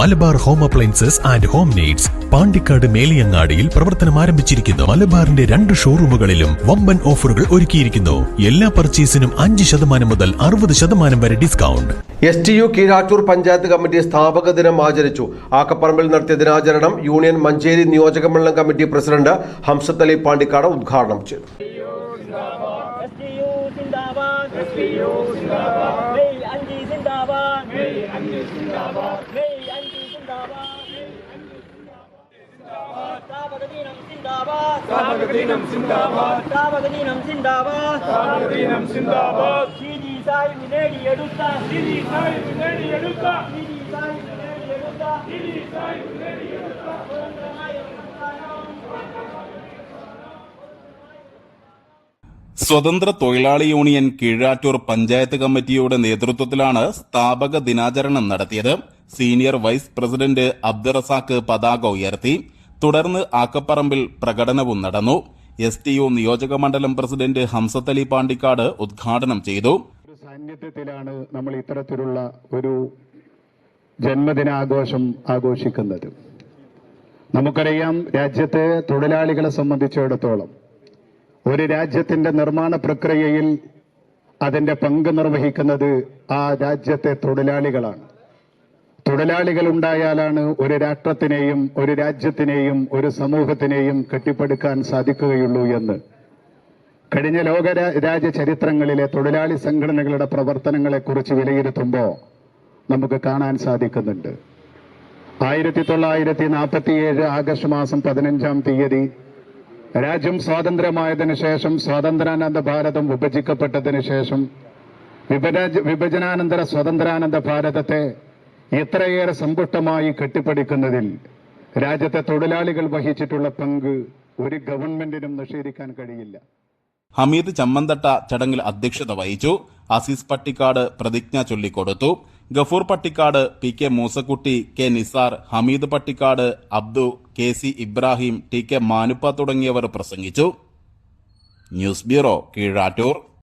Malabar home appliances and home needs Pandikkad മേലിയങ്ങാടിയിൽ പ്രവർത്തനം ആരംഭിച്ചിരിക്കുന്നു. മലബാറിന്റെ രണ്ട് ഷോറൂമുകളിലും വമ്പൻ ഓഫറുകൾ ഒരുക്കിയിരിക്കുന്നു. എല്ലാ പർച്ചേസിനും അഞ്ച് ശതമാനം മുതൽ അറുപത് ശതമാനം വരെ discount. S T U Keezhattur panchayat committee സ്ഥാപക ദിനം ആചരിച്ചു. ആക്കപ്പറമ്പിൽ നടത്തിയ ദിനാചരണം യൂണിയൻ മഞ്ചേരി നിയോജക മണ്ഡലം കമ്മിറ്റി പ്രസിഡന്റ് ഹംസത്ത് അലി പാണ്ടിക്കാട് ഉദ്ഘാടനം ചെയ്തു. STU സിന്ദാബാദ് STU സിന്ദാബാദ് മെയ് അഞ്ചി സിന്ദാബാദ് മെയ് അഞ്ചി സിന്ദാബാദ് മെയ് അഞ്ചി സിന്ദാബാദ് സിന്ദാബാദ്. സിന്ദാബാദ്. സിന്ദാബാദ്. സാഹിബ് നേടിയെടുത്ത സാഹിബ് നേടിയെടുത്ത സാഹിബ് നേടിയെടുത്ത സാഹിബ് നേടിയെടുത്ത സ്വതന്ത്ര തൊഴിലാളി യൂണിയൻ കീഴാറ്റൂർ പഞ്ചായത്ത് കമ്മിറ്റിയുടെ നേതൃത്വത്തിലാണ് സ്ഥാപക ദിനാചരണം നടത്തിയത്. സീനിയർ വൈസ് പ്രസിഡന്റ് അബ്ദുറസാക്ക് പതാക ഉയർത്തി. തുടർന്ന് ആക്കപ്പറമ്പിൽ പ്രകടനവും നടന്നു. എസ് ടി യു നിയോജക മണ്ഡലം പ്രസിഡന്റ് ഹംസത്തലി പാണ്ടിക്കാട് ഉദ്ഘാടനം ചെയ്തു. സാന്നിധ്യത്തിലാണ് നമ്മൾ ഇത്തരത്തിലുള്ള ഒരു ജന്മദിനാഘോഷം ആഘോഷിക്കുന്നത്. നമുക്കറിയാം രാജ്യത്തെ തൊഴിലാളികളെ സംബന്ധിച്ചിടത്തോളം ഒരു രാജ്യത്തിന്റെ നിർമ്മാണ പ്രക്രിയയിൽ അതിന്റെ പങ്ക് നിർവഹിക്കുന്നത് ആ രാജ്യത്തെ തൊഴിലാളികളാണ്. തൊഴിലാളികൾ ഉണ്ടായാലാണ് ഒരു രാഷ്ട്രത്തിനെയും ഒരു രാജ്യത്തിനെയും ഒരു സമൂഹത്തിനെയും കെട്ടിപ്പടുക്കാൻ സാധിക്കുകയുള്ളൂ എന്ന്. കഴിഞ്ഞ ലോക രാജ്യ ചരിത്രങ്ങളിലെ തൊഴിലാളി സംഘടനകളുടെ പ്രവർത്തനങ്ങളെക്കുറിച്ച് വിലയിരുത്തുമ്പോൾ നമുക്ക് കാണാൻ സാധിക്കുന്നുണ്ട്. ആയിരത്തി തൊള്ളായിരത്തി നാൽപ്പത്തിയേഴ് ആഗസ്റ്റ് മാസം പതിനഞ്ചാം തീയതി രാജ്യം സ്വാതന്ത്ര്യമായതിനു ശേഷം സ്വാതന്ത്ര്യാനന്ദ ഭാരതം വിഭജിക്കപ്പെട്ടതിന് ശേഷം വിഭജ വിഭജനാനന്തര സ്വതന്ത്രാനന്ദ ഭാരതത്തെ ഇത്രയേറെ സമ്പുഷ്ടമായി കെട്ടിപ്പടിക്കുന്നതിൽ രാജ്യത്തെ തൊഴിലാളികൾ വഹിച്ചിട്ടുള്ള പങ്ക് ഒരു ഗവൺമെന്റിനും നിഷേധിക്കാൻ കഴിയില്ല. ഹമീദ് ചമ്മന്തട്ട ചടങ്ങിൽ അധ്യക്ഷത വഹിച്ചു. അസീസ് പട്ടിക്കാട് പ്രതിജ്ഞ ചൊല്ലിക്കൊടുത്തു. Gafoor Pattikkad P K Moosakutty K Nisar Hameed Pattikkad Abdu K C Ibrahim T K Manuppa തുടങ്ങിയവർ പ്രസംഗിച്ചു. News bureau Keezhattur.